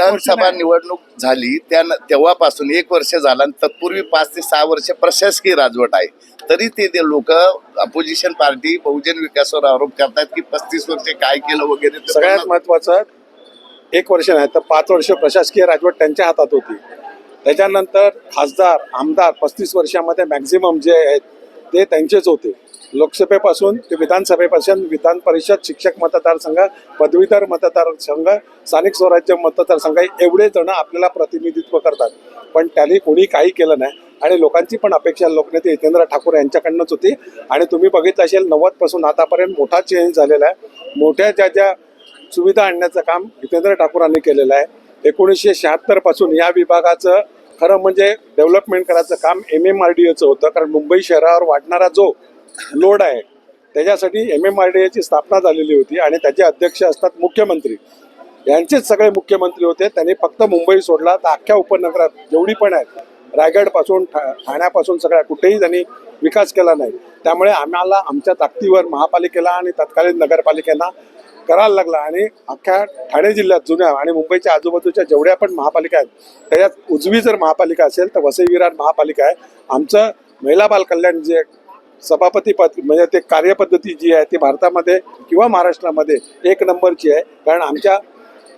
विधानसभा निवडणूक झाली त्या तेव्हापासून एक वर्ष झालं आणि तत्पूर्वी पाच ते सहा वर्ष प्रशासकीय राजवट आहे. तरी ते ते लोक अपोजिशन पार्टी बहुजन विकासावर आरोप करतात की पस्तीस वर्ष काय केलं वगैरे सगळ्यात महत्वाचं एक वर्ष नाही तर पाच वर्ष प्रशासकीय राजवट त्यांच्या हातात होती. त्याच्यानंतर खासदार आमदार पस्तीस वर्षामध्ये मॅक्झिमम जे आहेत ते त्यांचेच होते. लोकसभेपासून ते विधानसभेपासून विधान परिषद शिक्षक मतदारसंघ पदवीधर मतदारसंघ स्थानिक स्वराज्य मतदारसंघ एवढे जण आपल्याला प्रतिनिधित्व करतात. पण त्यांनी कोणी काही केलं नाही आणि लोकांची पण अपेक्षा लोकनेते हितेंद्र ठाकूर यांच्याकडनंच होती. आणि तुम्ही बघितलं असेल नव्वदपासून आतापर्यंत मोठा चेंज झालेला आहे. मोठ्या ज्या ज्या सुविधा आणण्याचं काम हितेंद्र ठाकूरांनी केलेलं आहे. एकोणीसशे शहात्तरपासून या विभागाचं खरं म्हणजे डेव्हलपमेंट करायचं काम एम एम आर डी एचं होतं. कारण मुंबई शहरावर वाढणारा जो लोड आहे. त्याच्यासाठी एम एम आर डी एची स्थापना झालेली होती आणि त्याचे अध्यक्ष असतात मुख्यमंत्री. यांचेच सगळे मुख्यमंत्री होते. त्यांनी फक्त मुंबई सोडला. तर अख्ख्या उपनगरात जेवढी पण आहेत रायगडपासून ठा ठाण्यापासून सगळ्या कुठेही त्यांनी विकास केला नाही. त्यामुळे आम्हाला आमच्या ताकदीवर महापालिकेला आणि तत्कालीन नगरपालिकेला करायला लागला आणि अख्ख्या ठाणे जिल्ह्यात जुन्या आणि मुंबईच्या आजूबाजूच्या जेवढ्या पण महापालिका आहेत त्याच्यात उजवी जर महापालिका असेल तर वसई विरार महापालिका आहे. आमचं महिला बालकल्याण जे सभापती पद म्हणजे ते कार्यपद्धती जी आहे ती भारतामध्ये किंवा महाराष्ट्रामध्ये एक नंबरची आहे. कारण आमच्या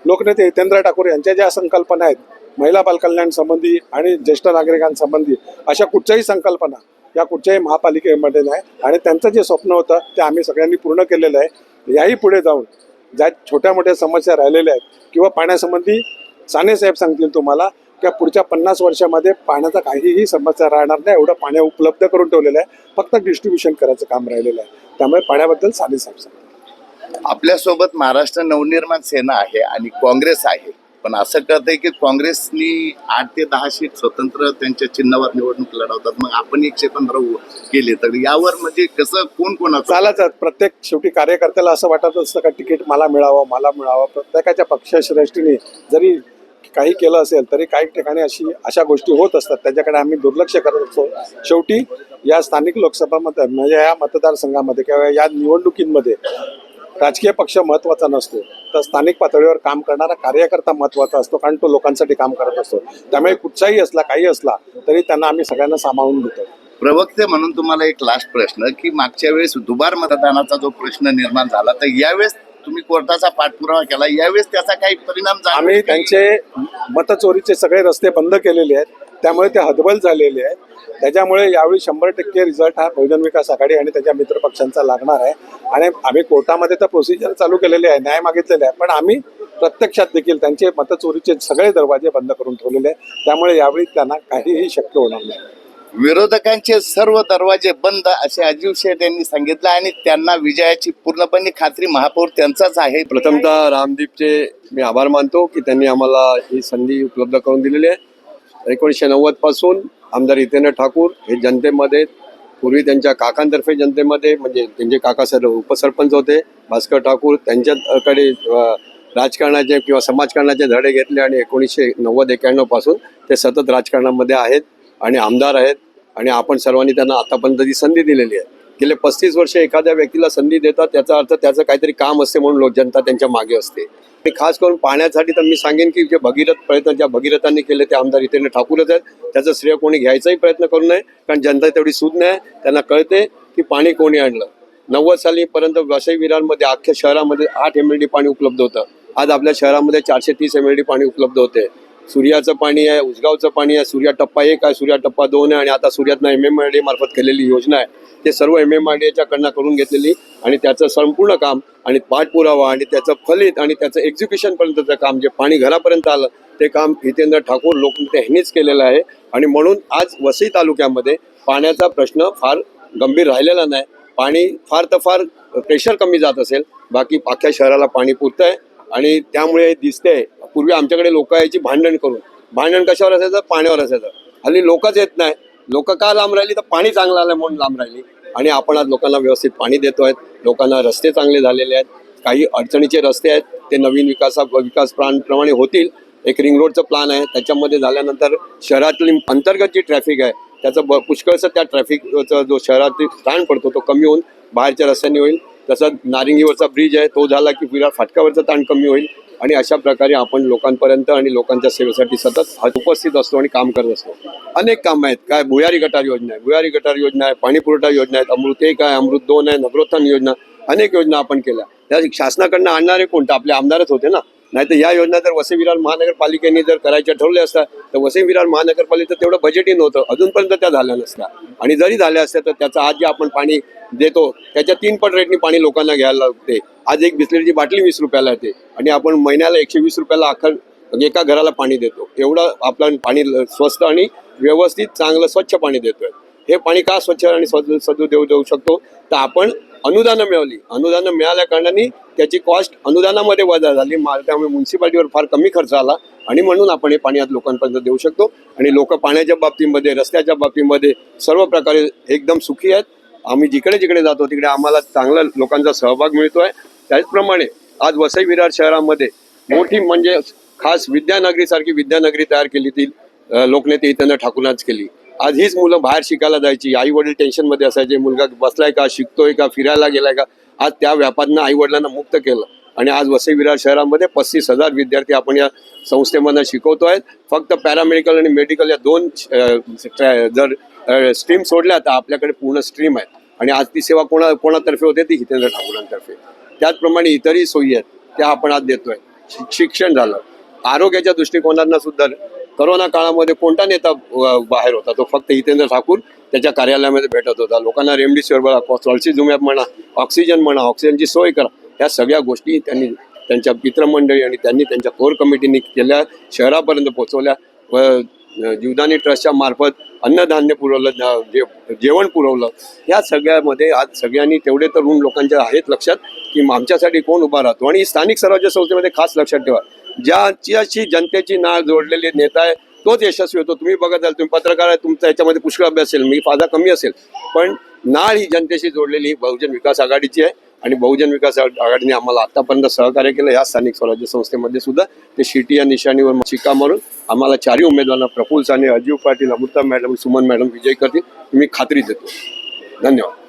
लोकनेते हितेंद्र ठाकूर यांच्या ज्या संकल्पना आहेत महिला बालकल्याण संबंधी आणि ज्येष्ठ नागरिकांसंबंधी अशा कुठच्याही संकल्पना या कुठच्याही महापालिकेमध्ये नाही. आणि त्यांचं जे स्वप्न होतं ते आम्ही सगळ्यांनी पूर्ण केलेलं आहे. याही पुढे जाऊन ज्या छोट्या मोठ्या समस्या राहिलेल्या आहेत किंवा पाण्यासंबंधी साने साहेब सांगतील तुम्हाला की पुढच्या पन्नास वर्षामध्ये पाण्याचा काहीही समस्या राहणार नाही. एवढं पाणी उपलब्ध करून ठेवलेलं आहे. फक्त डिस्ट्रीब्युशन करायचं काम राहिलेलं आहे. त्यामुळे पाण्याबद्दल साहेब सांगतील आपल्यासोबत महाराष्ट्र नवनिर्माण सेना आहे आणि काँग्रेस आहे. पण असं कळतंय की काँग्रेसनी आठ ते दहा सीट स्वतंत्र त्यांच्या चिन्हावर निवडणूक लढवतात. मग आपण एकशे पंधरा केले तर यावर म्हणजे कसं कोण कोणाचं? चालायचं प्रत्येक शेवटी कार्यकर्त्याला असं वाटत असतं का तिकीट मला मिळावं मला मिळावं. प्रत्येकाच्या पक्षश्रेष्ठीने जरी काही केलं असेल तरी काही ठिकाणी अशी अशा गोष्टी होत असतात. त्याच्याकडे आम्ही दुर्लक्ष करत असतो. शेवटी या स्थानिक लोकसभा मत म्हणजे या मतदारसंघामध्ये किंवा या निवडणुकींमध्ये राजकीय पक्ष महत्त्वाचा नसतो. तर स्थानिक पातळीवर काम करणारा कार्यकर्ता महत्त्वाचा असतो कारण तो लोकांसाठी काम करत असतो. त्यामुळे कुठचाही असला काही असला तरी त्यांना आम्ही सगळ्यांना सामावून घेतो. प्रवक्ते म्हणून तुम्हाला एक लास्ट प्रश्न की मागच्या वेळेस दुबार मतदानाचा जो प्रश्न निर्माण झाला तर यावेळेस तुम्ही कोर्टाचा पाठपुरावा केला. यावेळेस त्याचा काही परिणाम झाला आम्ही त्यांचे मतचोरीचे सगळे रस्ते बंद केलेले आहेत. त्यामुळे ते हतबल झालेले आहेत. त्याच्यामुळे यावेळी शंभर टक्के रिझल्ट हा बहुजन विकास आघाडी आणि त्याच्या मित्रपक्षांचा लागणार आहे. आणि आम्ही कोर्टामध्ये तर प्रोसिजर चालू केलेले आहे न्याय मागितलेले आहे. पण आम्ही प्रत्यक्षात देखील त्यांचे मतचोरीचे सगळे दरवाजे बंद करून ठेवलेले आहेत. त्यामुळे यावेळी त्यांना काहीही शक्य होणार नाही. विरोधकांचे सर्व दरवाजे बंद असे अजीव शेठ यांनी सांगितलं आणि त्यांना विजयाची पूर्णपणे खात्री महापौर त्यांचाच आहे. प्रथमतः रामदीपचे मी आभार मानतो की त्यांनी आम्हाला ही संधी उपलब्ध करून दिलेली आहे. एकोणीसशे नव्वदपासून आमदार हितेंद्र ठाकूर हे जनतेमध्ये पूर्वी त्यांच्या काकांतर्फे जनतेमध्ये म्हणजे त्यांचे काका सर उपसरपंच होते भास्कर ठाकूर त्यांच्याकडे राजकारणाचे किंवा समाजकारणाचे धडे घेतले आणि एकोणीसशे नव्वद एक्याण्णवपासून ते सतत राजकारणामध्ये आहेत. आणि आमदार आहेत आणि आपण सर्वांनी त्यांना आतापर्यंत ती संधी दिलेली आहे गेले पस्तीस वर्ष एखाद्या व्यक्तीला संधी देतात त्याचा अर्थ त्याचं काहीतरी काम असते म्हणून लोक जनता त्यांच्या मागे असते. आणि खास करून पाण्यासाठी तर मी सांगेन की जे भगीरथ प्रयत्न ज्या भगीरथांनी केले ते आमदार इथे ठाकूरच आहेत. त्याचं श्रेय कोणी घ्यायचाही प्रयत्न करू नये कारण जनता तेवढी सूद नाही. त्यांना कळते की पाणी कोणी आणलं. नव्वद सालीपर्यंत वसई विरारमध्ये अख्ख्या शहरामध्ये आठ एम एल डी पाणी उपलब्ध होतं. आज आपल्या शहरामध्ये चारशे तीस एम एल डी पाणी उपलब्ध होते. सूर्याचं पाणी आहे उसगावचं पाणी आहे सूर्या टप्पा एक आहे सूर्या टप्पा दोन आहे आणि आता सूर्यातनं एम एम आर डी मार्फत केलेली योजना आहे. ते सर्व एम एम आर डीच्याकडनं करून घेतलेली आणि त्याचं संपूर्ण काम आणि पाठपुरावा आणि त्याचं फलित आणि त्याचं एक्झिक्युशनपर्यंतचं काम जे पाणी घरापर्यंत आलं ते काम हितेंद्र ठाकूर लोकनेते ह्यांनीच केलेलं आहे. आणि म्हणून आज वसई तालुक्यामध्ये पाण्याचा प्रश्न फार गंभीर राहिलेला नाही. पाणी फार तर फार प्रेशर कमी जात असेल. बाकी अख्ख्या शहराला पाणी पुरतं आहे आणि त्यामुळे दिसतंय पूर्वी आमच्याकडे लोक यायची भांडण करून. भांडण कशावर असायचं? पाण्यावर असायचं. हल्ली लोकच येत नाही. लोक का लांब राहिली? तर पाणी चांगलं आलं म्हणून लांब राहिली. आणि आपण आज लोकांना व्यवस्थित पाणी देतो आहेत लोकांना रस्ते चांगले झालेले आहेत. काही अडचणीचे रस्ते आहेत. ते नवीन विकासा विकास प्रमाणे होतील. एक रिंग रोडचं प्लान आहे. त्याच्यामध्ये झाल्यानंतर शहरातली अंतर्गत जी ट्रॅफिक आहे त्याचं ब पुष्कळचं त्या ट्रॅफिकचा जो शहरातील ताण पडतो तो कमी होऊन बाहेरच्या रस्त्यांनी होईल. तसंच नारिंगीवरचा ब्रिज आहे तो झाला की विरार फाटकावरचा ताण कमी होईल. आणि अशा प्रकारे आपण लोकांपर्यंत आणि लोकांच्या सेवेसाठी सतत उपस्थित असतो आणि काम करत असतो. अनेक कामं आहेत. काय भुयारी गटार योजना आहे भुयारी गटार योजना आहे पाणी पुरवठा योजना आहेत अमृत एक आहे अमृत दोन आहे नवरोत्थान योजना अनेक योजना आपण केल्या. त्या शासनाकडनं आणणारे कोणतं? आपले आमदारच होते ना. नाही तर या योजना जर वसई विरार महानगरपालिकेने जर करायच्या ठरवल्या असत्या तर वसई विरार महानगरपालिकेचं तेवढं बजेटही नव्हतं. अजूनपर्यंत त्या झाल्या नसत्या. आणि जरी झाल्या असत्या तर त्याचं आज जे आपण पाणी देतो त्याच्या तीन पट रेटनी पाणी लोकांना घ्यायला लागते आज एक बिसलेरीची बाटली वीस रुपयाला येते. आणि आपण महिन्याला एकशे वीस रुपयाला अखंड एका घराला पाणी देतो. एवढं आपलं पाणी ल- स्वस्त आणि व्यवस्थित चांगलं स्वच्छ पाणी देतोय. हे पाणी का स्वच्छ आणि सद सदू देऊ देऊ शकतो? तर आपण अनुदानं मिळवली. अनुदानं मिळाल्या कारणाने त्याची कॉस्ट अनुदानामध्ये वजा झाली. त्यामुळे म्युन्सिपाल्टीवर फार कमी खर्च आला. आणि म्हणून आपण हे पाणी आज लोकांपर्यंत देऊ शकतो. आणि लोक पाण्याच्या बाबतीमध्ये रस्त्याच्या बाबतीमध्ये सर्व प्रकारे एकदम सुखी आहेत. आम्ही जिकडे जिकडे जातो तिकडे आम्हाला चांगला लोकांचा सहभाग मिळतो आहे त्याचप्रमाणे आज वसई विरार शहरामध्ये मोठी म्हणजे खास विद्यानगरीसारखी विद्यानगरी तयार केली ती लोकनेते इथं ठाकूरनाच केली. आज हीच मुलं बाहेर शिकायला जायची. आई वडील टेन्शनमध्ये असायचे. मुलगा बसलाय का? शिकतोय का? फिरायला गेलाय का? आज त्या व्यापानं आई वडिलांना मुक्त केलं. आणि आज वसई विरार शहरामध्ये पस्तीस हजार विद्यार्थी आपण या संस्थेमधनं शिकवतो आहेत. फक्त पॅरामेडिकल आणि मेडिकल या दोन जर स्ट्रीम सोडल्या तर आपल्याकडे पूर्ण स्ट्रीम आहे आणि आज ती सेवा कोणा कोणातर्फे होते? ती हितेंद्र ठाकूरांतर्फे. त्याचप्रमाणे इतरही सोयी आहेत. त्या आपण आज देतोय. शिक्षण झालं. आरोग्याच्या दृष्टिकोनातनं सुद्धा करोना काळामध्ये कोणता नेता बाहेर होता? तो फक्त हितेंद्र ठाकूर त्याच्या कार्यालयामध्ये भेटत होता. लोकांना रेमडेसिवीर बघा सॉल्सिझुमॅब म्हणा ऑक्सिजन म्हणा ऑक्सिजनची सोय करा. ह्या सगळ्या गोष्टी त्यांनी त्यांच्या मित्रमंडळी आणि त्यांनी त्यांच्या कोर कमिटीने केल्या शहरापर्यंत पोहोचवल्या. व जीवदानी ट्रस्टच्या मार्फत अन्नधान्य पुरवलं जे- जेवण पुरवलं. या सगळ्यामध्ये आज सगळ्यांनी तेवढे तर ऋण लोकांच्या आहेत लक्षात की आमच्यासाठी कोण उभा राहतो? आणि स्थानिक स्वराज्य संस्थेमध्ये खास लक्षात ठेवा. ज्याच्याशी जनतेची नाळ जोडलेले नेता आहे तोच यशस्वी होतो. तुम्ही बघत जाल तुम्ही पत्रकार आहे तुमचा याच्यामध्ये पुष्कळ अभ्यास असेल मी फायदा कमी असेल. पण नाळ ही जनतेशी जोडलेली ही बहुजन विकास आघाडीची आहे आणि बहुजन विकास आघाडीने आम्हाला आतापर्यंत सहकार्य केलं. या स्थानिक स्वराज्य संस्थेमध्ये सुद्धा ते शिटी या निशाणीवर शिक्का मारून आम्हाला चारही उमेदवारांना प्रफुल साने अजीव पाटील अमृता मॅडम सुमन मॅडम विजय करतील. मी खात्री देतो. धन्यवाद.